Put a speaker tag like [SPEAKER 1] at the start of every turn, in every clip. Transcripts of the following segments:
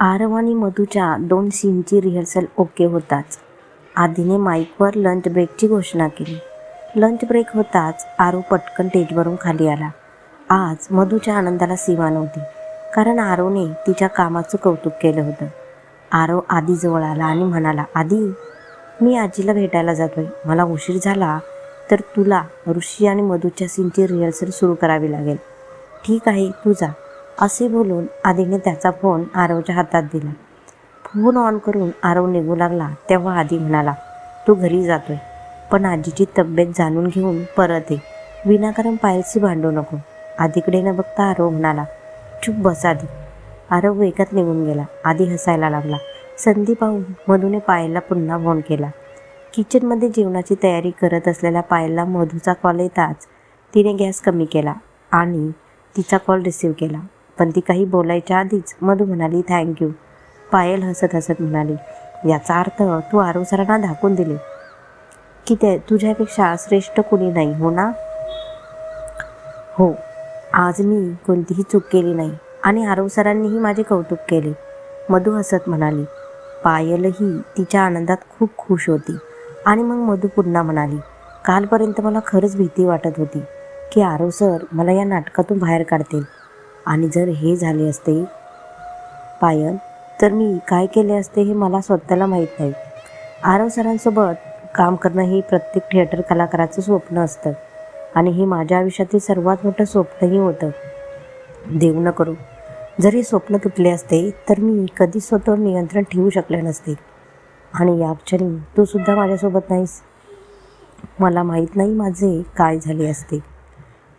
[SPEAKER 1] आरव आणि मधूच्या दोन सीनची rehearsal okay होताच. आधीने माईकवर लंच ब्रेकची घोषणा केली. लंच ब्रेक होताच आरव पटकन स्टेजवरून खाली आला. आज मधूच्या आनंदाला सीमा नव्हती कारण आरवने तिच्या कामाचं कौतुक केलं होतं. आरव आधी जवळ आला आणि म्हणाला आधी मी आजीला भेटायला जातोय. मला उशीर झाला तर तुला ऋषी आणि मधूच्या सीनची रिहर्सल सुरू करावी लागेल. ठीक आहे तू जा. असे बोलून आधीने त्याचा फोन आरवच्या हातात दिला. फोन ऑन करून आरव निघू लागला तेव्हा आधी म्हणाला तू घरी जातोय. पण आजीची तब्येत जाणून घेऊन परत ये. विनाकारण पायलशी भांडू नको. आधीकडे न बघता आरव म्हणाला चुप बस आधी आरव वेगात निघून गेला. आधी हसायला लागला. संधी पाहून मधूने पायलला पुन्हा फोन केला. किचनमध्ये जेवणाची तयारी करत असलेल्या पायलला मधूचा कॉल येताच तिने गॅस कमी केला आणि तिचा कॉल रिसीव केला. पण ती काही बोलायच्या आधीच मधू म्हणाली थँक्यू पायल हसत हसत म्हणाली याचा अर्थ तू आरोसरांना दाखवून दिले. की ते तुझ्यापेक्षा श्रेष्ठ कुणी नाही हो ना? हो आज मी कोणतीही चूक केली नाही आणि आरव सरांनीही माझे कौतुक केले मधू हसत म्हणाली. पायलही तिच्या आनंदात खूप खुश होती आणि मग मधू पुन्हा म्हणाली कालपर्यंत मला खरंच भीती वाटत होती की आरव सर मला या नाटकातून बाहेर काढतील. आणि जर हे झाले असते पायल तर मी काय केले असते हे मला स्वतःला माहीत नाही. आरव सरांसोबत काम करणं हे प्रत्येक थिएटर कलाकाराचं स्वप्न असतं आणि हे माझ्या आयुष्यातील सर्वात मोठं स्वप्नही होतं. देऊ न करू. जर हे स्वप्न तुटले असते तर मी कधीच स्वतःवर नियंत्रण ठेवू शकले नसते. आणि या क्षणी तू सुद्धा माझ्यासोबत नाहीस. मला माहीत नाही माझे काय झाले असते.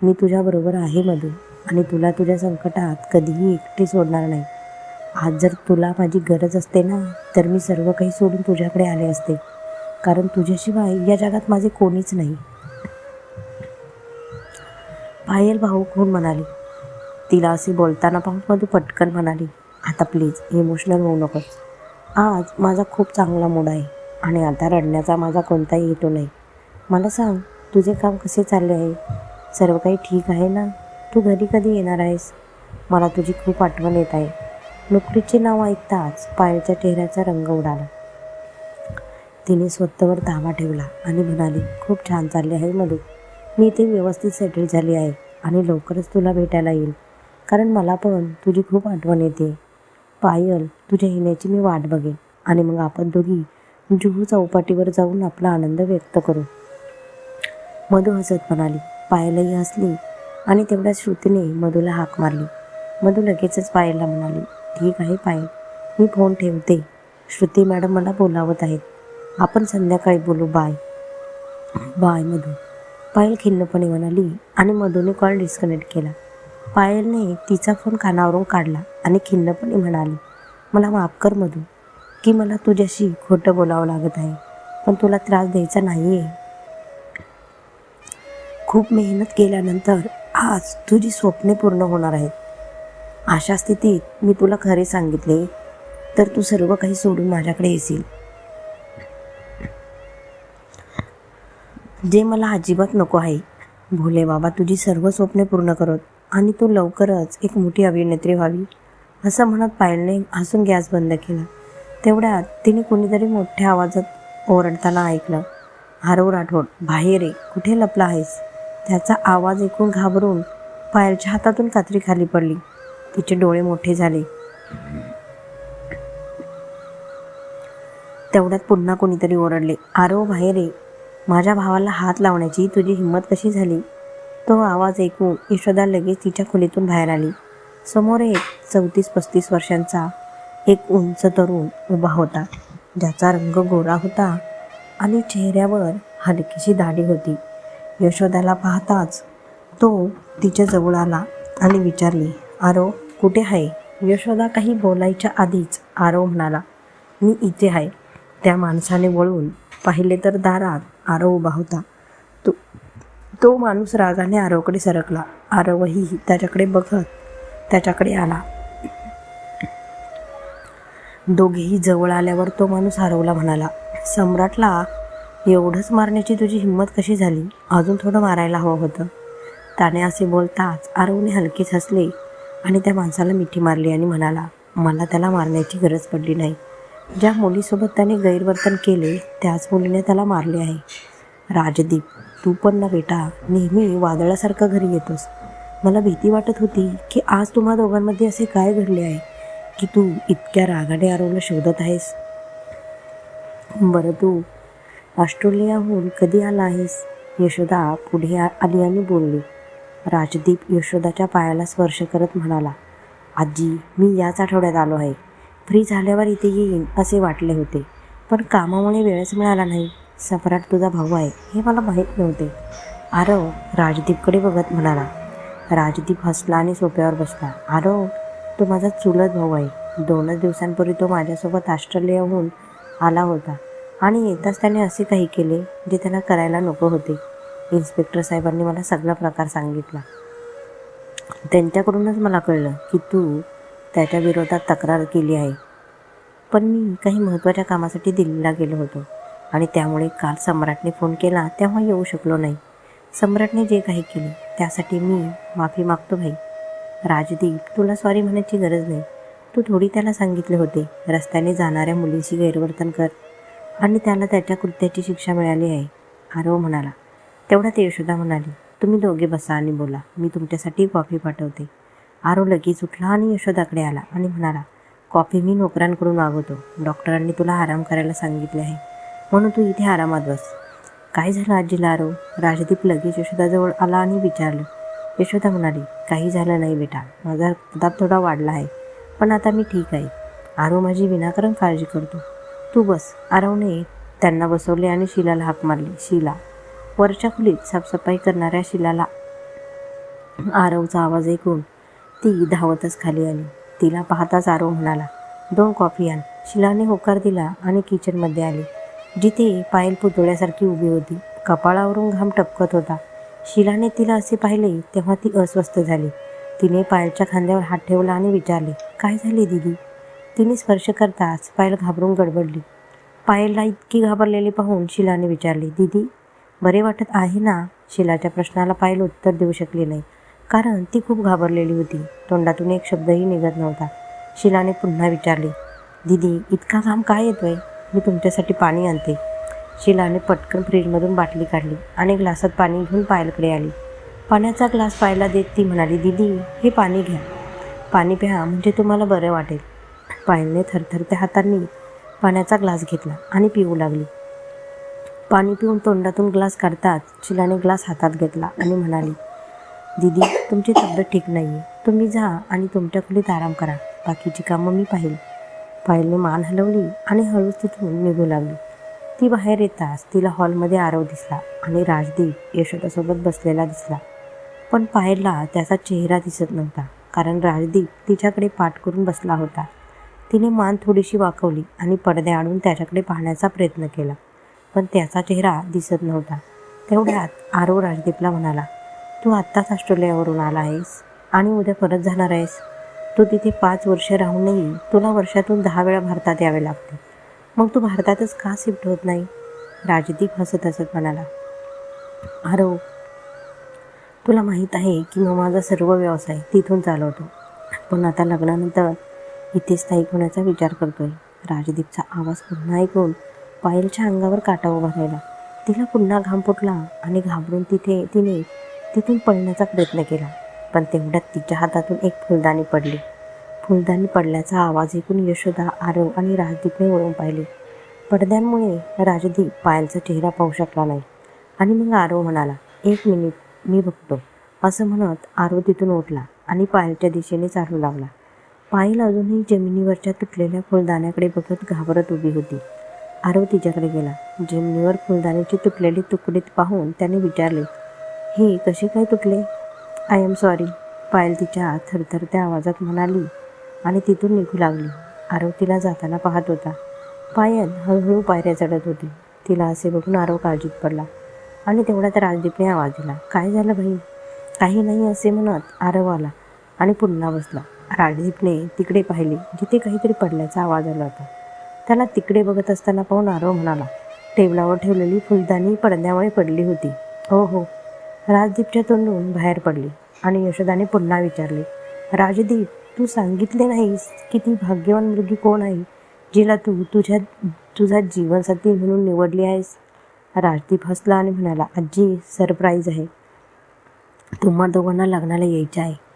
[SPEAKER 1] मी तुझ्याबरोबर आहे मधून. आणि तुला तुझ्या संकटात कधीही एकटे सोडणार नाही. आज जर तुला माझी गरज असते ना तर मी सर्व काही सोडून तुझ्याकडे आले असते. कारण तुझ्याशिवाय या जगात माझे कोणीच नाही. पायल भाऊक होऊन म्हणाली तिला असे बोलताना पाहून मधू पटकन म्हणाली आता प्लीज इमोशनल होऊ नकोस. आज माझा खूप चांगला मूड आहे आणि आता रडण्याचा माझा कोणताही हेतू नाही. मला सांग तुझे काम कसे चालले आहे? सर्व काही ठीक आहे ना? तू घरी कधी येणार आहेस? मला तुझी खूप आठवण येत आहे. नोकरीचे नाव ऐकताच पायलच्या चेहऱ्याचा रंग उडाला. तिने स्वतःवर धावा ठेवला आणि म्हणाली खूप छान चालले आहे मधू. मी इथे व्यवस्थित सेटल झाली आहे आणि लवकरच तुला भेटायला येईल. कारण मला पण तुझी खूप आठवण येते. पायल तुझ्या येण्याची मी वाट बघेन आणि मग आपण दोघी जुहू चौपाटीवर जाऊन आपला आनंद व्यक्त करू. मधू हसत म्हणाली पायलही हसली आणि तेवढ्या श्रुतीने मधूला हाक मारली. मधू लगेचच पायलला म्हणाली ठीक आहे पायल. मी फोन ठेवते. श्रुती मॅडम मला बोलावत आहेत. आपण संध्याकाळी बोलू बाय. बाय मधू. पायल खिन्नपणे म्हणाली आणि मधूने कॉल डिस्कनेक्ट केला. पायलने तिचा फोन कानावरून काढला आणि खिन्नपणे म्हणाली मला माफ कर मधू की मला तुझ्याशी खोटं बोलावं लागत आहे पण तुला त्रास द्यायचा नाही आहे खूप मेहनत केल्यानंतर आज तुझी स्वप्ने पूर्ण होणार आहेत. अशा स्थितीत मी तुला खरे सांगितले तर तू सर्व काही सोडून माझ्याकडे येशील. जे मला अजिबात नको आहे भोले बाबा तुझी सर्व स्वप्ने पूर्ण करत आणि तू लवकरच एक मोठी अभिनेत्री व्हावी असं म्हणत पायलने हसून गॅस बंद केला. तेवढ्यात तिने कोणीतरी मोठ्या आवाजात ओरडताना ऐकलं. हारव राठोड बाहेर आहे कुठे लपला आहेस? त्याचा आवाज ऐकून घाबरून पायलच्या हातातून कात्री खाली पडली. तिचे डोळे मोठे झाले. तेवढ्यात पुन्हा कोणीतरी ओरडले आरो बाहेर माझ्या भावाला हात लावण्याची तुझी हिंमत कशी झाली? तो आवाज ऐकून यशोदा लगेच तिच्या खोलीतून बाहेर आली. समोर एक चौतीस पस्तीस वर्षांचा एक उंच तरुण उभा होता ज्याचा रंग गोरा होता आणि चेहऱ्यावर हलकीशी दाढी होती. यशोदाला पाहताच तो तिच्या जवळ आला आणि विचारले आरो कुठे आहे? यशोदा काही बोलायच्या आधीच आरो म्हणाला मी इथे आहे. त्या माणसाने वळून पाहिले तर दारात आरो उभा होता. तो तो माणूस रागाने आरोकडे सरकला. आरवही त्याच्याकडे बघत त्याच्याकडे आला. दोघेही जवळ आल्यावर तो माणूस हरवला म्हणाला सम्राटला एवढंच मारण्याची तुझी हिंमत कशी झाली? अजून थोडं मारायला हवं होतं. त्याने असे बोलताच आरवने हलकेच हसले आणि त्या माणसाला मिठी मारली आणि म्हणाला मला त्याला मारण्याची गरज पडली नाही. ज्या मुलीसोबत त्याने गैरवर्तन केले त्याच मुलीने त्याला मारले आहे. राजदीप तू पण ना बेटा नेहमी वादळासारखं घरी येतोस. मला भीती वाटत होती की आज तुम्हा दोघांमध्ये असे काय घडले आहे की तू इतक्या रागाने आरवला शोधत आहेस? बरं तू ऑस्ट्रेलियाहून कधी आला आहेस? यशोदा पुढे आ- आली आणि बोलली. राजदीप यशोदाच्या पायाला स्पर्श करत म्हणाला आजी मी याच आठवड्यात आलो आहे. फ्री झाल्यावर इथे येईन असे वाटले होते. पण कामामुळे वेळच मिळाला नाही. सम्राट तुझा भाऊ आहे हे मला माहीत नव्हते. आरव राजदीपकडे बघत म्हणाला राजदीप हसला आणि सोप्यावर बसला. आरव तो माझा चुलत भाऊ आहे. दोनच दिवसांपूर्वी तो माझ्यासोबत ऑस्ट्रेलियाहून आला होता. आणि येताच त्याने असे काही केले जे त्याला करायला नको होते. इन्स्पेक्टर साहेबांनी मला सगळा प्रकार सांगितला. त्यांच्याकडूनच मला कळलं की तू त्याच्या विरोधात तक्रार केली आहे. पण मी काही महत्त्वाच्या कामासाठी दिल्लीला गेलो होतो आणि त्यामुळे काल सम्राटने फोन केला तेव्हा येऊ शकलो नाही. सम्राटने जे काही केले त्यासाठी मी माफी मागतो भाई. राजदीप तुला सॉरी म्हणायची गरज नाही. तू थोडी त्याला सांगितले होते रस्त्याने जाणाऱ्या मुलीशी गैरवर्तन कर. आणि त्याला त्याच्या कृत्याची शिक्षा मिळाली आहे. आरव म्हणाला तेवढ्यात यशोदा म्हणाली तुम्ही दोघे बसा आणि बोला मी तुमच्यासाठी कॉफी पाठवते. आरव लगेच उठला आणि यशोदाकडे आला आणि म्हणाला कॉफी मी नोकरांकडून मागवतो. डॉक्टरांनी तुला आराम करायला सांगितले आहे. म्हणून तू इथे आरामात बस. काय झालं आजीला आरव? राजदीप लगेच यशोदाजवळ आला आणि विचारलं. यशोदा म्हणाली काही झालं नाही बेटा माझा दाब थोडा वाढला आहे पण आता मी ठीक आहे. आरव माझी विनाकारण काळजी करतो. तू बस. आरवने त्यांना बसवले आणि शिलाला हाक मारली. शिला वरच्या खोलीत साफसफाई करणाऱ्या शिलाला आरवचा आवाज ऐकून ती धावतच खाली आली. तिला पाहताच आरव म्हणाला दोन कॉफी आण. शिलाने होकार दिला आणि किचनमध्ये आली जिथे पायल पुतळ्यासारखी उभी होती. कपाळावरून घाम टपकत होता. शिलाने तिला असे पाहिले तेव्हा ती अस्वस्थ झाली. तिने पायलच्या खांद्यावर हात ठेवला आणि विचारले काय झाले दिदी? तिने स्पर्श करताच पायल घाबरून गडबडली. पायलला इतकी घाबरलेली पाहून शिलाने विचारले दिदी बरे वाटत आहे ना? शिलाच्या प्रश्नाला पायल उत्तर देऊ शकली नाही. कारण ती खूप घाबरलेली होती. तोंडातून एक शब्दही निघत नव्हता. शिलाने पुन्हा विचारले दिदी इतका घाम काय येतोय? मी तुमच्यासाठी पाणी आणते. शिलाने पटकन फ्रीजमधून बाटली काढली आणि ग्लासात पाणी घेऊन पायलकडे आली. पाण्याचा ग्लास पायला देत ती म्हणाली दिदी हे पाणी घ्या. पाणी प्या म्हणजे तुम्हाला बरं वाटेल. पायलने थरथरत्या हातांनी पाण्याचा ग्लास घेतला आणि पिऊ लागली. पाणी पिऊन तोंडातून ग्लास काढताच चिलाने ग्लास हातात घेतला आणि म्हणाली दीदी तुमची तब्येत ठीक नाही आहे तुम्ही जा आणि तुमच्या खोलीत आराम करा. बाकीची कामं मी पाहिल. पायलने मान हलवली आणि हळूच तिथून निघू लागली. ती बाहेर येताच तिला हॉलमध्ये आरव दिसला आणि राजदीप यशोदासोबत बसलेला दिसला. पण पायलला त्याचा चेहरा दिसत नव्हता कारण राजदीप तिच्याकडे पाठ करून बसला होता. तिने मान थोडीशी वाकवली आणि पडद्याआडून त्याच्याकडे पाहण्याचा प्रयत्न केला. पण त्याचा चेहरा दिसत नव्हता. तेवढ्यात आरव राजदीपला म्हणाला तू आत्ताच ऑस्ट्रेलियावरून आला आहेस आणि उद्या परत जाणार आहेस. तू तिथे पाच वर्ष राहूनही तुला वर्षातून दहा वेळा भारतात यावे लागते. मग तू भारतातच का शिफ्ट होत नाही? राजदीप हसत हसत म्हणाला आरव तुला माहीत आहे की मग माझा सर्व व्यवसाय तिथून चालवतो. पण आता लग्नानंतर इथे स्थायिक होण्याचा विचार करतोय. राजदीपचा आवाज पुन्हा ऐकून पायलच्या अंगावर काटा उभा राहिला. तिला पुन्हा घाम फुटला आणि घाबरून तिथे तिने तिथून पळण्याचा प्रयत्न केला. पण तेवढ्यात तिच्या हातातून एक फुलदाणी पडली. फुलदाणी पडल्याचा आवाज ऐकून यशोदा आरव आणि राजदीपने वळून पाहिले. पडद्यांमुळे राजदीप पायलचा चेहरा पाहू शकला नाही. आणि मग आरव म्हणाला एक मिनिट मी बघतो. असं म्हणत आरव तिथून उठला आणि पायलच्या दिशेने चालू लागला पायल अजूनही जमिनीवरच्या तुटलेल्या फुलदाण्याकडे बघत घाबरत उभी होती. आरव तिच्याकडे गेला. जमिनीवर फुलदाण्याचे तुटलेले तुकडे पाहून त्याने विचारले हे कसे काय तुटले? आय एम सॉरी पायल तिच्या थरथरत्या आवाजात म्हणाली आणि तिथून निघू लागली. आरव तिला जाताना पाहत होता. पायल हळूहळू पायऱ्या चढत होती. तिला असे बघून आरव काळजीत पडला आणि तेवढ्यात राजदीपने आवाज दिला काय झालं भाई काही नाही असे म्हणत आरव आला आणि पुन्हा बसला. राजदीपने तिकडे पाहिले जिथे काहीतरी पडल्याचा आवाज आला होता. त्याला तिकडे बघत असताना पाहून आरव म्हणाला टेबलावर ठेवलेली फुलदाणी पडद्यामुळे पडली होती. हो हो. राजदीपच्या तोंडून बाहेर पडली आणि यशोदाने पुन्हा विचारले राजदीप तू सांगितले नाहीस की ती भाग्यवान मुलगी कोण आहे जिला तू तुझ्या तुझा जीवनसाथी म्हणून निवडली आहेस? राजदीप हसला आणि म्हणाला आजी सरप्राईज आहे. तुम्हा दोघांना लग्नाला यायचं आहे.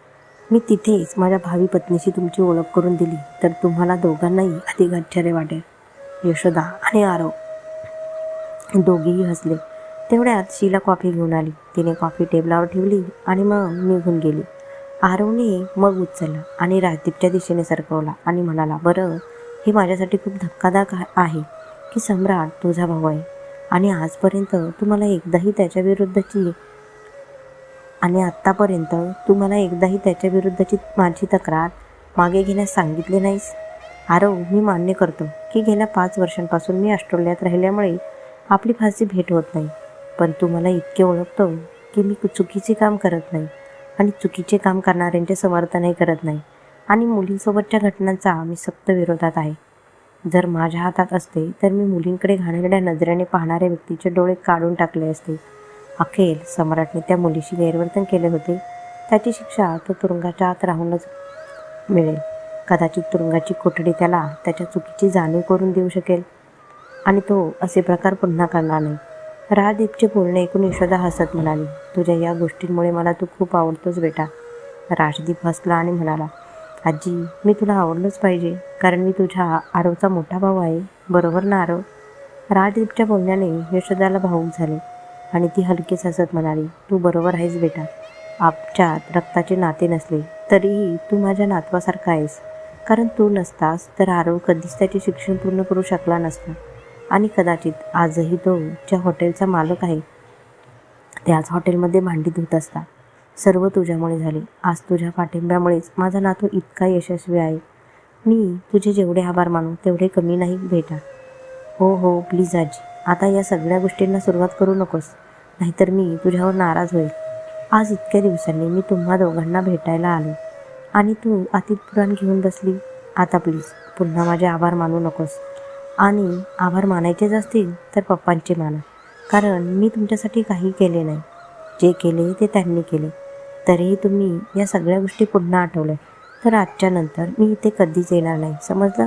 [SPEAKER 1] मी तिथेच माझ्या भावी पत्नीशी तुमची ओळख करून दिली. तर तुम्हाला दोघांनाही अधिक आश्चर्य वाटेल. यशोदा आणि आरव. दोघेही हसले. तेवढ्यात शीला कॉफी घेऊन आली. तिने कॉफी टेबलावर ठेवली आणि मग निघून गेली. आरवने मग उचलला आणि राजदीपच्या दिशेने सरकवला आणि म्हणाला बरं हे माझ्यासाठी खूप धक्कादायक आहे की सम्राट तुझा भाऊ आहे आणि आजपर्यंत तुम्हाला एकदाही त्याच्या विरुद्धची आणि आत्तापर्यंत तू मला एकदाही त्याच्या विरुद्धची माझी तक्रार मागे घेण्यास सांगितली नाहीस. आरव मी मान्य करतो की गेल्या पाच वर्षांपासून मी ऑस्ट्रेलियात राहिल्यामुळे आपली फारशी भेट होत नाही. पण तू मला इतके ओळखतो की मी चुकीचे काम करत नाही आणि चुकीचे काम करणाऱ्यांचे समर्थनही करत नाही आणि मुलींसोबतच्या घटनांचा मी सक्त विरोधात आहे. जर माझ्या हातात असते तर मी मुलींकडे घाणेरड्या नजरेने पाहणाऱ्या व्यक्तीचे डोळे काढून टाकले असते. अखेर सम्राटने त्या मुलीशी गैरवर्तन केले होते. त्याची शिक्षा तो तुरुंगाच्या आत राहूनच मिळेल. कदाचित तुरुंगाची कोठडी त्याला त्याच्या चुकीची जाणीव करून देऊ शकेल. आणि तो असे प्रकार पुन्हा करणार नाही. राजदीपचे बोलणे ऐकून यशोदा हसत म्हणाली तुझ्या या गोष्टींमुळे मला तू खूप आवडतोस बेटा. राजदीप हसला आणि म्हणाला आजी मी तुला आवडलंच पाहिजे कारण मी तुझ्या आरवचा मोठा भाऊ आहे. बरोबर ना आरव राजदीपच्या बोलण्याने यशोदाला भाऊक झाले. आणि ती हलकीच हसत म्हणाली तू बरोबर आहेस बेटा. आपच्यात रक्ताचे नाते नसले तरीही तू माझ्या नातवासारखा आहेस. कारण तू नसतास तर आरव कधीच त्याचे शिक्षण पूर्ण करू शकला नसता. आणि कदाचित आजही तो ज्या हॉटेलचा मालक आहे त्याच हॉटेलमध्ये भांडी धुत असता. सर्व तुझ्यामुळे झाले. आज तुझ्या पाठिंब्यामुळेच माझा नातू इतका यशस्वी आहे. मी तुझे जेवढे आभार मानू तेवढे कमी नाही भेटा हो हो प्लीज आजी. आता या सगळ्या गोष्टींना सुरुवात करू नकोस. नाहीतर मी तुझ्यावर नाराज होईल. आज इतक्या दिवसांनी मी तुम्हा दोघांना भेटायला आलो. आणि तू अतीत पुराण घेऊन बसली. आता प्लीज पुन्हा माझे आभार मानू नकोस. आणि आभार मानायचेच असतील तर पप्पांचे माना. कारण मी तुमच्यासाठी काही केले नाही. जे केले ते त्यांनी केले. तरीही तुम्ही या सगळ्या गोष्टी पुन्हा आठवल्या. तर आजच्या नंतर मी इथे कधीच येणार नाही. समजलं?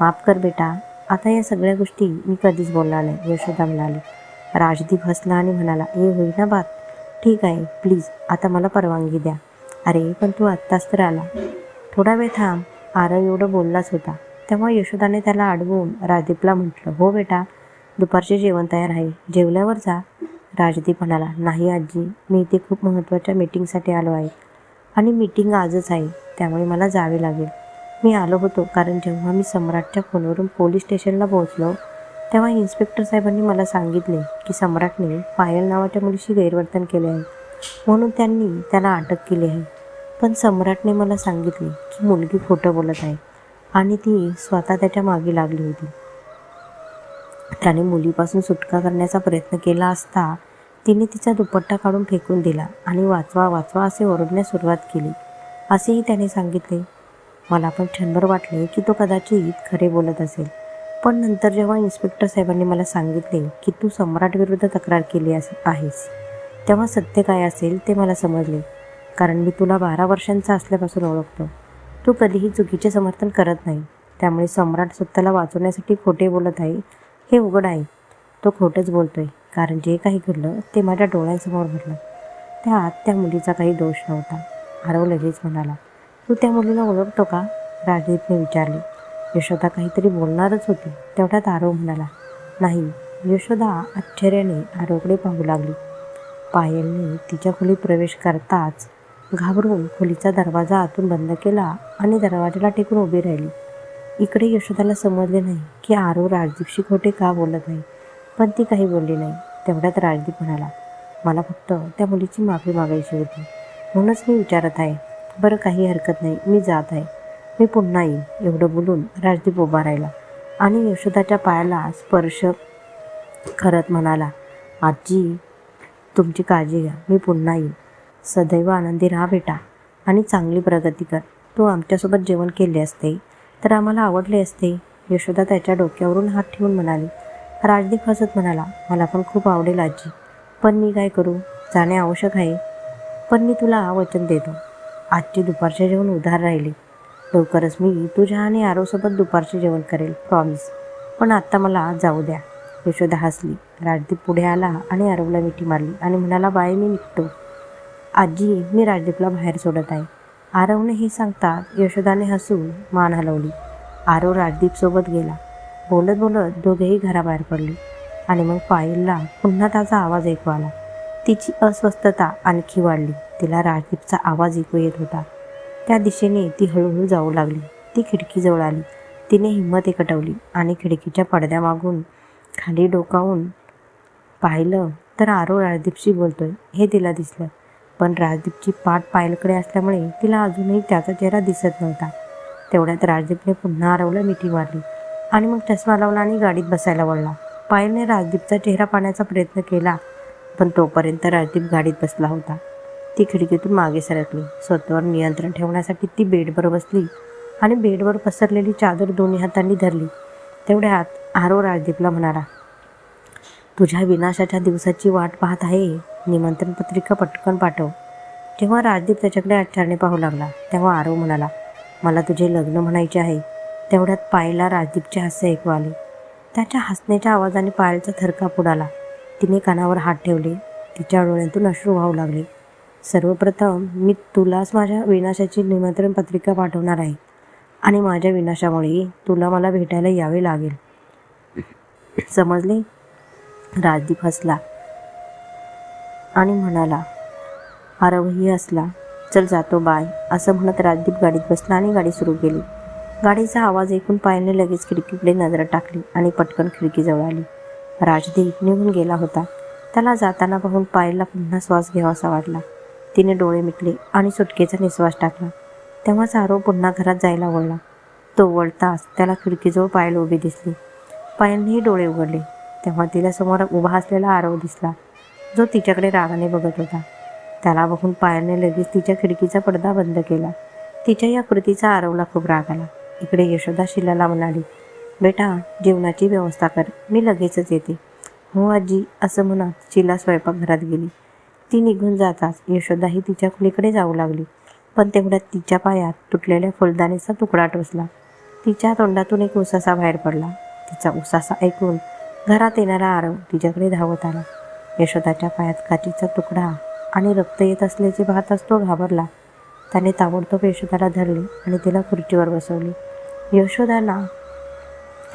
[SPEAKER 1] माफ कर बेटा. आता या सगळ्या गोष्टी मी कधीच बोलणार नाही. यशोदा म्हणाली. राजदीप हसला आणि म्हणाला ए होईना बात ठीक आहे प्लीज आता मला परवानगी द्या. अरे पण तू आत्ताच तर आला. थोडा वेळ थांब आरव एवढं बोललाच होता. तेव्हा यशोदाने त्याला अडवून राजदीपला म्हटलं हो बेटा दुपारचे जेवण तयार आहे जेवल्यावर जा. राजदीप म्हणाला नाही आजी मी इथे खूप महत्त्वाच्या मीटिंगसाठी आलो आहे आणि मीटिंग आजच आहे त्यामुळे मला जावे लागेल. मी आलो होतो कारण जेव्हा मी सम्राटच्या फोनवरून पोलीस स्टेशनला पोहोचलो तेव्हा इन्स्पेक्टर साहेबांनी मला सांगितले की सम्राटने पायल नावाच्या मुलीशी गैरवर्तन केले आहे. म्हणून त्यांनी त्याला अटक केली आहे. पण सम्राटने मला सांगितले की मुलगी खोटं बोलत आहे आणि ती स्वतः त्याच्यामागे लागली होती. त्याने मुलीपासून सुटका करण्याचा प्रयत्न केला असता तिने तिचा दुपट्टा काढून फेकून दिला आणि वाचवा वाचवा असे ओरडण्यास सुरुवात केली. असेही त्याने सांगितले. मला पण क्षणभर वाटले की तो कदाचित खरे बोलत असेल. पण नंतर जेव्हा इन्स्पेक्टर साहेबांनी मला सांगितले की तू सम्राट विरुद्ध तक्रार केली अस आहेस तेव्हा सत्य काय असेल ते मला समजले. कारण मी तुला बारा वर्षांचा असल्यापासून ओळखतो. तू कधीही चुकीचे समर्थन करत नाही. त्यामुळे सम्राट स्वतःला वाचवण्यासाठी खोटे बोलत आहे हे उघड आहे. तो खोटंच बोलतोय. कारण जे काही घडलं ते माझ्या डोळ्यांसमोर घडलं. त्यात त्या मुलीचा काही दोष नव्हता. आरव लगेच म्हणाला. तू त्या मुलीला ओळखतो का? राजदीपने विचारले. यशोदा काहीतरी बोलणारच होती. तेवढ्यात आरव म्हणाला नाही. यशोदा आश्चर्याने आरवकडे पाहू लागली. पायलने तिच्या खोलीत प्रवेश करताच घाबरून खोलीचा दरवाजा आतून बंद केला आणि दरवाजाला टेकून उभी राहिली. इकडे यशोदाला समजले नाही की आरव राजदीपशी खोटे का बोलत नाही पण ती काही बोलली नाही. तेवढ्यात राजदीप म्हणाला मला फक्त त्या मुलीची माफी मागायची होती. म्हणूनच मी विचारत आहे. बरं काही हरकत नाही. मी जात आहे. मी पुन्हा येईन एवढं बोलून राजदीप उभा राहिला. आणि यशोदाच्या पायाला स्पर्श करत म्हणाला आजी तुमची काळजी घ्या मी पुन्हा येईन. सदैव आनंदी राहा बेटा आणि चांगली प्रगती कर. तू आमच्यासोबत जेवण केले असते तर आम्हाला आवडले असते. यशोदा त्याच्या डोक्यावरून हात ठेवून म्हणाली. राजदीप हसत म्हणाला मला पण खूप आवडेल आजी पण मी काय करू? जाणे आवश्यक आहे. पण मी तुला वचन देतो. आजची दुपारचे जेवण उधार राहिले. लवकरच मी तुझ्या आणि आरोसोबत दुपारचे जेवण करेल प्रॉमिस पण आत्ता मला जाऊ द्या. यशोदा हसली. राजदीप पुढे आला आणि आरवला मिठी मारली आणि म्हणाला बाय मी निघतो. आजी मी राजदीपला बाहेर सोडत आहे. आरवने हे सांगता यशोदाने हसून मान हलवली. आरव राजदीपसोबत गेला. बोलत बोलत दोघेही घराबाहेर पडले आणि मग पायलला पुन्हा त्याचा आवाज ऐकू आला. तिची अस्वस्थता आणखी वाढली. तिला राजदीपचा आवाज ऐकू येत होता. त्या दिशेने ती हळूहळू जाऊ लागली. ती खिडकीजवळ आली. तिने हिंमत एकटवली आणि खिडकीच्या पडद्यामागून खाली डोकावून पाहिलं तर आरो राजदीपशी बोलतोय. हे तिला दिसलं. पण राजदीपची पाठ पायलकडे असल्यामुळे तिला अजूनही त्याचा चेहरा दिसत नव्हता. तेवढ्यात राजदीपने पुन्हा आरवला मिठी मारली आणि मग चष्मा लावला आणि गाडीत बसायला वळला. पायलने राजदीपचा चेहरा पाहण्याचा प्रयत्न केला पण तोपर्यंत राजदीप गाडीत बसला होता. ती खिडकीतून मागे सरकली. स्वतःवर नियंत्रण ठेवण्यासाठी ती बेडवर बसली आणि बेडवर पसरलेली चादर दोन्ही हातांनी धरली. तेवढ्यात आरो राजदीपला म्हणाला तुझ्या विनाशाच्या दिवसाची वाट पाहत आहे. निमंत्रण पत्रिका पटकन पाठव. जेव्हा राजदीप त्याच्याकडे आचारणे पाहू लागला. तेव्हा आरो म्हणाला मला तुझे लग्न म्हणायचे आहे. तेवढ्यात पायला राजदीपचे हास्य ऐकू आले त्याच्या हसण्याच्या आवाजाने पायलचा थरकाप उडाला. तिने कानावर हात ठेवले. तिच्या डोळ्यातून अश्रू वाहू लागले. सर्वप्रथम मी तुलाच माझ्या विनाशाची निमंत्रण पत्रिका पाठवणार आहे. आणि माझ्या विनाशामुळे तुला मला भेटायला यावे लागेल. समजले? राजदीप हसला आणि म्हणाला आरवही हसला चल जातो बाय असं म्हणत राजदीप गाडीत बसला आणि गाडी सुरू केली. गाडीचा आवाज ऐकून पायलने लगेच खिडकीकडे नजर टाकली आणि पटकन खिडकीजवळ आली. राजदीप निघून गेला होता. त्याला जाताना पाहून पायलला पुन्हा श्वास घ्यावासा वाटला. तिने डोळे मिटले आणि सुटकेचा निश्वास टाकला. तेव्हा सारो पुन्हा घरात जायला वळला तो वळताच त्याला खिडकीजवळ पायल उभी दिसली. पायलनेही डोळे उघडले. तेव्हा तिला समोर उभा असलेला आरव दिसला. जो तिच्याकडे रागाने बघत होता. त्याला बघून पायलने लगेच तिच्या खिडकीचा पडदा बंद केला. तिच्या या कृतीचा आरवला खूप राग आला. इकडे यशोदा शिलाला म्हणाली बेटा जेवणाची व्यवस्था कर. मी लगेचच येते. हो आजी असं म्हणत शिला स्वयंपाकघरात गेली. ती निघून जाताच. यशोदाही तिच्या खोलीकडे जाऊ लागली. पण तेवढ्यात तिच्या पायात तुटलेल्या फुलदाणीचा तुकडा टोचला. तिच्या तोंडातून एक उसासा बाहेर पडला. तिचा उसासा ऐकून घरात येणारा आरव तिच्याकडे धावत आला. यशोदाच्या पायात काचीचा तुकडा आणि रक्त येत असल्याचे पाहताच तो घाबरला. त्याने ताबडतोब यशोदाला धरले आणि तिला खुर्चीवर बसवले. यशोदाला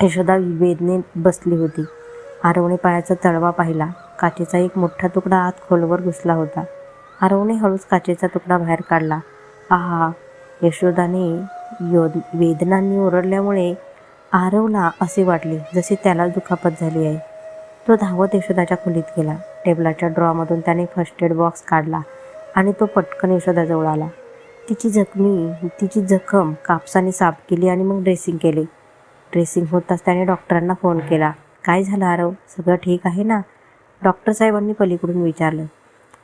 [SPEAKER 1] यशोदा वेदने बसली होती. आरवने पायाचा तळवा पाहिला. काचेचा एक मोठा तुकडा आत खोलवर घुसला होता. आरवने हळूच काचेचा तुकडा बाहेर काढला. आहा यशोदाने योद वेदनांनी ओरडल्यामुळे आरवला असे वाटले जसे त्याला दुखापत झाली आहे. तो धावत यशोदाच्या खोलीत गेला. टेबलाच्या ड्रॉमधून त्याने फर्स्ट एड बॉक्स काढला आणि तो पटकन यशोदाजवळ आला. तिची जखमी तिची जखम कापसाने साफ केली आणि मग ड्रेसिंग केले. ड्रेसिंग होताच त्याने डॉक्टरांना फोन केला. काय झालं आरव? सगळं ठीक आहे ना? डॉक्टर साहेबांनी पलीकडून विचारलं.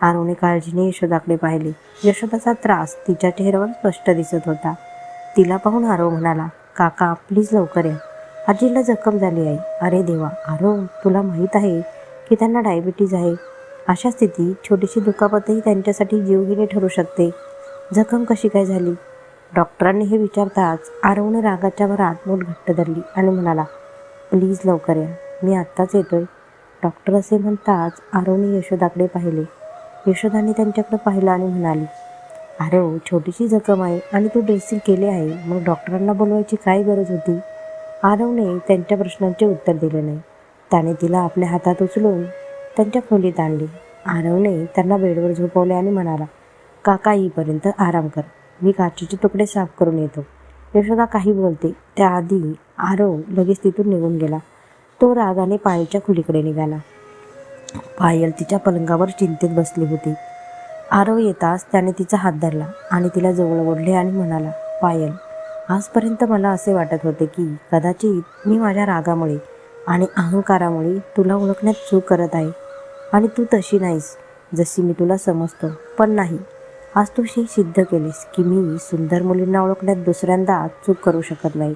[SPEAKER 1] आरवने काळजीने यशोदाकडे पाहिले. यशोदाचा त्रास तिच्या चेहऱ्यावर स्पष्ट दिसत होता. तिला पाहून आरव म्हणाला काका प्लीज लवकर या. आजीला जखम झाली आहे. अरे देवा आरव तुला माहीत आहे की त्यांना डायबिटीज आहे. अशा स्थितीत छोटीशी दुखापतही त्यांच्यासाठी जीवघेणी ठरू शकते. जखम कशी काय झाली? डॉक्टरांनी हे विचारताच आरवने रागाच्या भरात मोठ घट्ट धरली आणि म्हणाला प्लीज लवकर या. मी आत्ताच येतोय. डॉक्टर असे म्हणताच आरोने यशोदाकडे पाहिले. यशोदाने त्यांच्याकडे पाहिलं आणि म्हणाली आरो हो, छोटीशी जखम आहे आणि तू ड्रेसिंग केले आहे मग डॉक्टरांना बोलवायची काय गरज होती? आरवने त्यांच्या प्रश्नांचे उत्तर दिले नाही. त्याने तिला आपल्या हातात उचलून त्यांच्या खोलीत आणली. आरवने त्यांना बेडवर झोपवले आणि म्हणाला काका येईपर्यंत आराम कर. मी काचेचे तुकडे साफ करून येतो. यशोदा काही बोलते. त्याआधी आरव लगेच तिथून निघून गेला. तो रागाने पायलच्या खोलीकडे निघाला. पायल तिच्या पलंगावर चिंतेत बसली होती. आरव येताच त्याने तिचा हात धरला आणि तिला जवळ ओढले आणि म्हणाला पायल आजपर्यंत मला असे वाटत होते की कदाचित मी माझ्या रागामुळे आणि अहंकारामुळे तुला ओळखण्यात चूक करत आहे आणि तू तशी नाहीस जशी मी तुला समजतो. पण नाही आज तू हे सिद्ध केलीस की मी सुंदर मुलींना ओळखण्यात दुसऱ्यांदा चूक करू शकत नाही.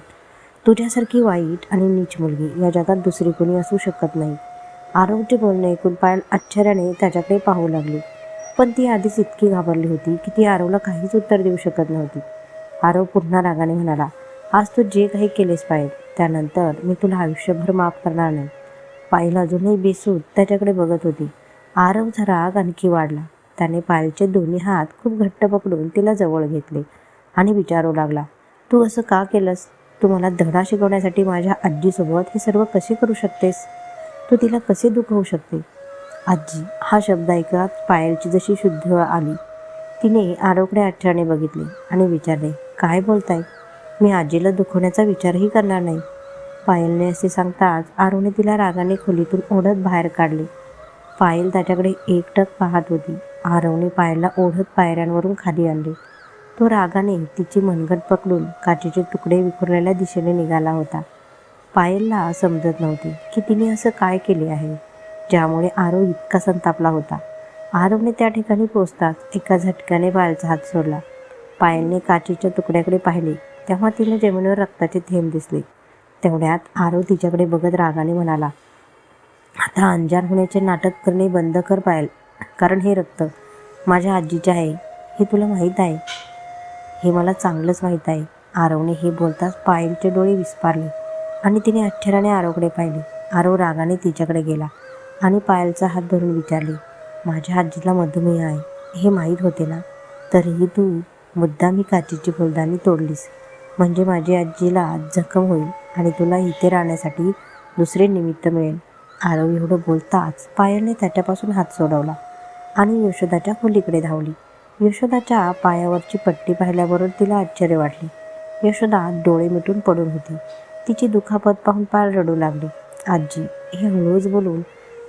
[SPEAKER 1] तुझ्यासारखी वाईट आणि नीच मुलगी या जगात दुसरी कोणी असू शकत नाही. आरोग्य बोलणे ऐकून पायल आश्चर्याने त्याच्याकडे पाहू लागली. पण ती आधीच इतकी घाबरली होती की ती आरवला काहीच उत्तर देऊ शकत नव्हती. आरव पुन्हा रागाने म्हणाला आज तू जे काही केलेस पाहिजे त्यानंतर मी तुला आयुष्यभर माफ करणार नाही. पायल अजूनही बेसूत त्याच्याकडे बघत होती. आरवचा राग आणखी वाढला. त्याने पायलचे दोन्ही हात खूप घट्ट पकडून तिला जवळ घेतले आणि विचारू लागला तू असं का केलंस? तू मला धडा शिकवण्यासाठी माझ्या आजीसोबत हे सर्व कसे करू शकतेस? तू तिला कसे दुखवू शकते? आजी हा शब्द ऐकत पायलची जशी शुद्ध आली. तिने आरोकडे आठ्याने बघितले आणि विचारले काय बोलताय? मी आजीला दुखवण्याचा विचारही करणार नाही. पायलने असे सांगताच आरोने तिला रागाने खोलीतून ओढत बाहेर काढले. पायल त्याच्याकडे एकटक पाहत होती. आरवने पायलला ओढत पायऱ्यांवरून खाली आणले. तो रागाने तिची मनगट पकडून काचेचे तुकडे विखुरलेल्या दिशेने निघाला होता. पायलला समजत नव्हती की तिने असं काय केले आहे ज्यामुळे आरव इतका संतापला होता. आरवने त्या ठिकाणी पोचताच एका झटक्याने पायलचा हात सोडला. पायलने काचेच्या तुकड्याकडे पाहिले तेव्हा तिला जमिनीवर रक्ताचे थेंब दिसले. तेवढ्यात आरव तिच्याकडे बघत रागाने म्हणाला आता अंजार होण्याचे नाटक करणे बंद कर पायल कारण हे रक्त माझ्या आजीचे आहे हे तुला माहीत आहे. हे मला चांगलंच माहीत आहे. आरवने हे बोलताच पायलचे डोळे विस्पारले आणि तिने अक्षराने आरवकडे पाहिले. आरव रागाने तिच्याकडे गेला आणि पायलचा हात धरून विचारले माझ्या आजीला मधुमेह आहे. हे माहीत होते ना? तरीही तू मुद्दामी काचेची फुलदाणी तोडलीस. म्हणजे माझी आजीला जखम होईल आणि तुला इथे राहण्यासाठी दुसरे निमित्त मिळेल. आरव एवढं बोलताच पायलने त्याच्यापासून हात सोडवला आणि यशोदाच्या खोलीकडे धावली. यशोदाच्या पायावरची पट्टी पाहिल्याबरोबर तिला आश्चर्य वाटले. यशोदा डोळे मिटून पडून होती. तिची दुखापत पाहून पायल रडू लागली. आजी हे हळूच बोलून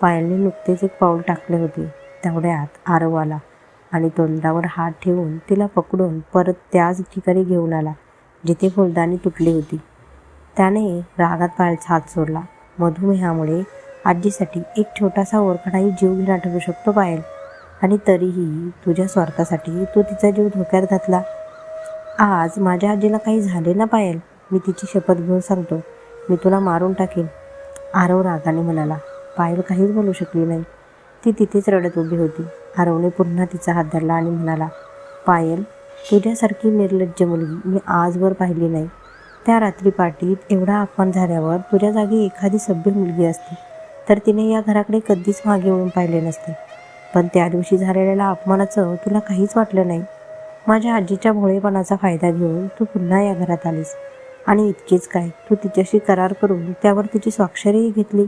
[SPEAKER 1] पायलने नुकतेच एक पाऊल टाकले होते. तेवढ्यात आरव आला आणि तोंडावर हात ठेवून तिला पकडून परत त्याच ठिकाणी घेऊन आला जिथे फुलदाणी तुटली होती. त्याने रागात पायलचा हात सोडला. मधुमेहामुळे आजीसाठी एक छोटासा ओरखडाही जीव घेणा ठरू शकतो पायल. आणि तरीही तुझ्या स्वार्थासाठी तू तिचा जीव धोक्यात घातला. आज माझ्या आजीला काही झाले ना पायल मी तिची शपथ घेऊन सांगतो. मी तुला मारून टाकेन. आरव रागाने म्हणाला पायल काहीच बोलू शकली नाही. ती तिथेच रडत उभी होती. आरवने पुन्हा तिचा हात धरला आणि म्हणाला पायल तुझ्यासारखी निर्लज्ज मुलगी मी आजवर पाहिली नाही. त्या रात्री पार्टीत एवढा अपमान झाल्यावर तुझ्या जागी एखादी सभ्य मुलगी असते तर तिने या घराकडे कधीच मागे वळून पाहिले नसते. पण त्या दिवशी झालेल्या अपमानाचं तुला काहीच वाटलं नाही. माझ्या आजीच्या भोळेपणाचा फायदा घेऊन तू पुन्हा या घरात आलीस. आणि इतकेच काय? तू तिच्याशी करार करून त्यावर तिची स्वाक्षरीही घेतली.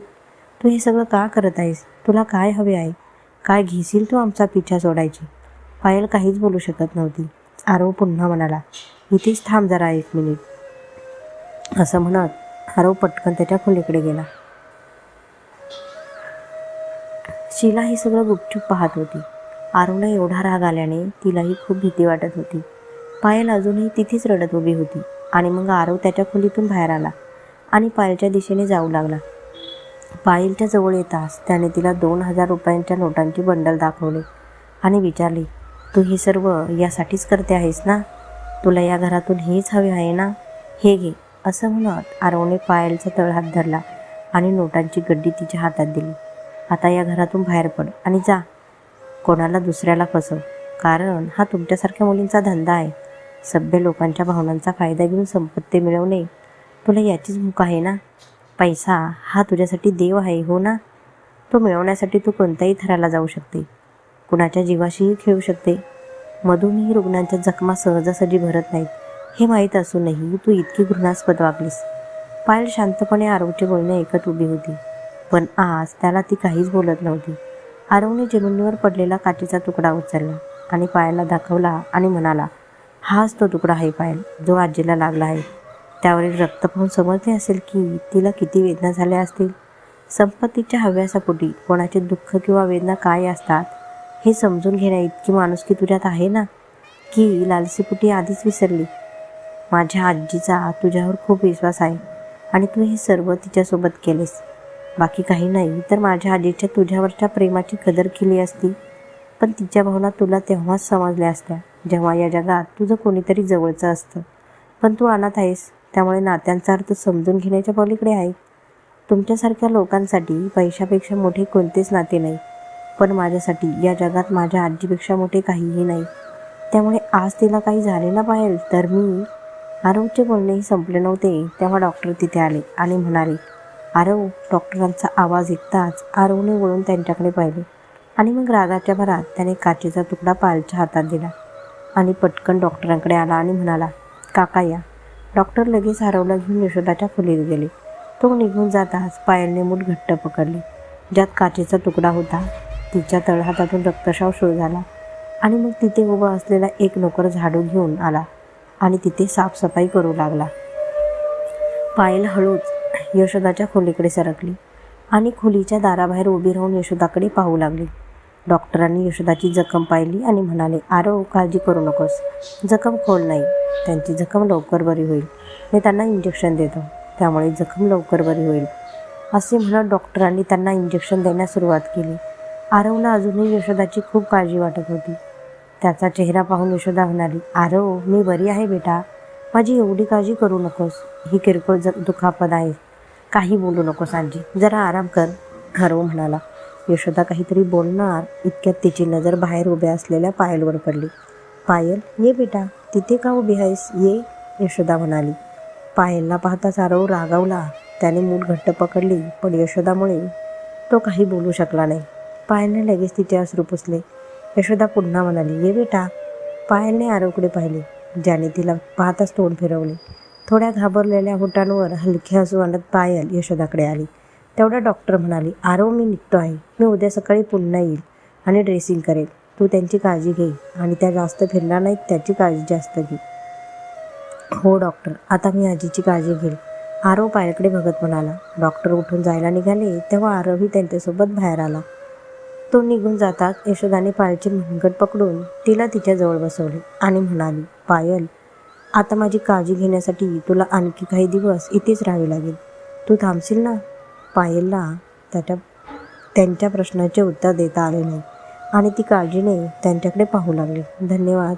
[SPEAKER 1] तू हे सगळं का करत आहेस? तुला काय हवे आहे? काय घेशील तू आमचा पिछा सोडायची? पायल काहीच बोलू शकत नव्हती. आरव पुन्हा म्हणाला इथेच थांब जरा एक मिनिट. असं म्हणत आरव पटकन त्याच्या खोलीकडे गेला. शिला हे सगळं गुपचूप पाहत होती. आरवला एवढा राग आल्याने तिलाही खूप भीती वाटत होती. पायल अजूनही तिथेच रडत उभी होती आणि मग आरव त्याच्या खोलीतून बाहेर आला आणि पायलच्या दिशेने जाऊ लागला. पायलच्या जवळ येताच त्याने तिला दोन हजार रुपयांच्या नोटांची बंडल दाखवले आणि विचारले तू हे सर्व यासाठीच करते आहेस ना? तुला या घरातून हेच हवे आहे ना? हे घे असं म्हणत आरवने पायलचा तळहात धरला आणि नोटांची गड्डी तिच्या हातात दिली. आता या घरातून बाहेर पड आणि जा. कोणाला दुसऱ्याला फसव. कारण हा तुमच्यासारख्या मुलींचा धंदा आहे. सभ्य लोकांच्या भावनांचा फायदा घेऊन संपत्ती मिळवणे तुला याचीच भूक आहे ना? पैसा हा तुझ्यासाठी देव आहे हो ना? तो मिळवण्यासाठी तू कोणत्याही थराला जाऊ शकते. कुणाच्या जीवाशीही खेळू शकते. मधुमेही रुग्णांच्या जखमा सहजासहजी भरत नाहीत. हे माहीत असूनही तू इतकी घृणास्पद वागलीस. पायल शांतपणे आरोग्य बोलणे ऐकत उभी होती. पण आज त्याला ती काहीच बोलत नव्हती. आरवने जमिनीवर पडलेला काचेचा तुकडा उचलला आणि पायाला दाखवला आणि म्हणाला हाच तो तुकडा आहे पायल जो आजीला लागला आहे. त्यावरील रक्त पाहून समजले असेल की तिला किती वेदना झाल्या असतील. संपत्तीच्या हव्यासापोटी कोणाचे दुःख किंवा वेदना काय असतात हे समजून घेण्या इतकी माणुसकी तुझ्यात आहे ना? की लालसीपुटी आधीच विसरली. माझ्या आजीचा तुझ्यावर खूप विश्वास आहे आणि तू हे सर्व तिच्यासोबत केलेस. बाकी काही नाही. तर माझ्या आजीच्या तुझ्यावरच्या प्रेमाची कदर केली असती. पण तिच्या भावना तुला तेव्हाच समजल्या असत्या जेव्हा या जगात तुझं कोणीतरी जवळचं असतं. पण तू अनाथ आहेस त्यामुळे नात्यांचा अर्थ समजून घेण्याच्या पलीकडे आहे. तुमच्यासारख्या लोकांसाठी पैशापेक्षा मोठे कोणतेच नाते नाही. पण माझ्यासाठी या जगात माझ्या आजीपेक्षा मोठे काहीही नाही. त्यामुळे आज तिला काही झाले ना पाहिजे तर मी आरोग्य बोलणेही संपले नव्हते तेव्हा डॉक्टर तिथे आले आणि म्हणाले आरव डॉक्टरांचा आवाज ऐकताच आरवने वळून त्यांच्याकडे पाहिले. आणि मग रागाच्या भरात त्याने काचेचा तुकडा पायलच्या हातात दिला. आणि पटकन डॉक्टरांकडे आला आणि म्हणाला काका या. डॉक्टर लगेच आरवला घेऊन यशोदाच्या खोलीत गेले. तो निघून जाताच पायलने मूठ घट्ट पकडले. ज्यात काचेचा तुकडा होता तिच्या तळहातातून रक्तशाव सुरू झाला. आणि मग तिथे उभा असलेला एक नोकर झाडू घेऊन आला आणि तिथे साफसफाई करू लागला. पायल हळूच यशोदाच्या खोलीकडे सरकली आणि खोलीच्या दाराबाहेर उभी राहून यशोदाकडे पाहू लागली. डॉक्टरांनी यशोदाची जखम पाहिली आणि म्हणाले आरो काळजी करू नकोस. जखम खोल नाही. त्यांची जखम लवकर बरी होईल. मी त्यांना इंजेक्शन देतो. त्यामुळे जखम लवकर बरी होईल. असे म्हणत डॉक्टरांनी त्यांना इंजेक्शन देण्यास सुरुवात केली. आरवला अजूनही यशोदाची खूप काळजी वाटत होती. त्याचा चेहरा पाहून यशोदा म्हणाली आरव मी बरी आहे बेटा. माझी एवढी काळजी करू नकोस. ही किरकोळ ज दुखापत आहे. काही बोलू नकोस आजी जरा आराम कर आरव म्हणाला. यशोदा काहीतरी बोलणार इतक्यात तिची नजर बाहेर उभ्या असलेल्या पायलवर पडली. पायल ये बेटा तिथे का उभी आहेस? ये यशोदा म्हणाली. पायलला पाहताच सारव रागावला. त्याने मूठ घट्ट पकडली पण यशोदामुळे तो काही बोलू शकला नाही. पायलने लगेच तिचे अश्रू पुसले. यशोदा पुन्हा म्हणाली ये बेटा. पायलने आरवकडे पाहिले ज्याने तिला पाहताच तोंड फिरवले. थोड्या घाबरलेल्या होटांवर हलके हसू आणत पायल यशोदाकडे आली. तेवढ्या डॉक्टर म्हणाली आरो मी निघतो आहे. मी उद्या सकाळी पुन्हा येईल आणि ड्रेसिंग करेल. तू त्यांची काळजी घे आणि त्या जास्त फिरणार नाहीत त्याची काळजी जास्त घे. हो डॉक्टर. आता मी आजीची काळजी घेईल. आरव पायलकडे बघत म्हणाला. डॉक्टर उठून जायला निघाले तेव्हा आरवही त्यांच्यासोबत बाहेर आला. तो निघून जाताच यशोदाने पायलची मनगट पकडून तिला तिच्याजवळ बसवले आणि म्हणाली पायल आता माझी काळजी घेण्यासाठी तुला आणखी काही दिवस इथेच राहावे लागेल. तू थांबशील ना? पायलला त्याच्या त्यांच्या प्रश्नाचे उत्तर देता आले नाही. आणि ती काळजीने त्यांच्याकडे पाहू लागली. धन्यवाद.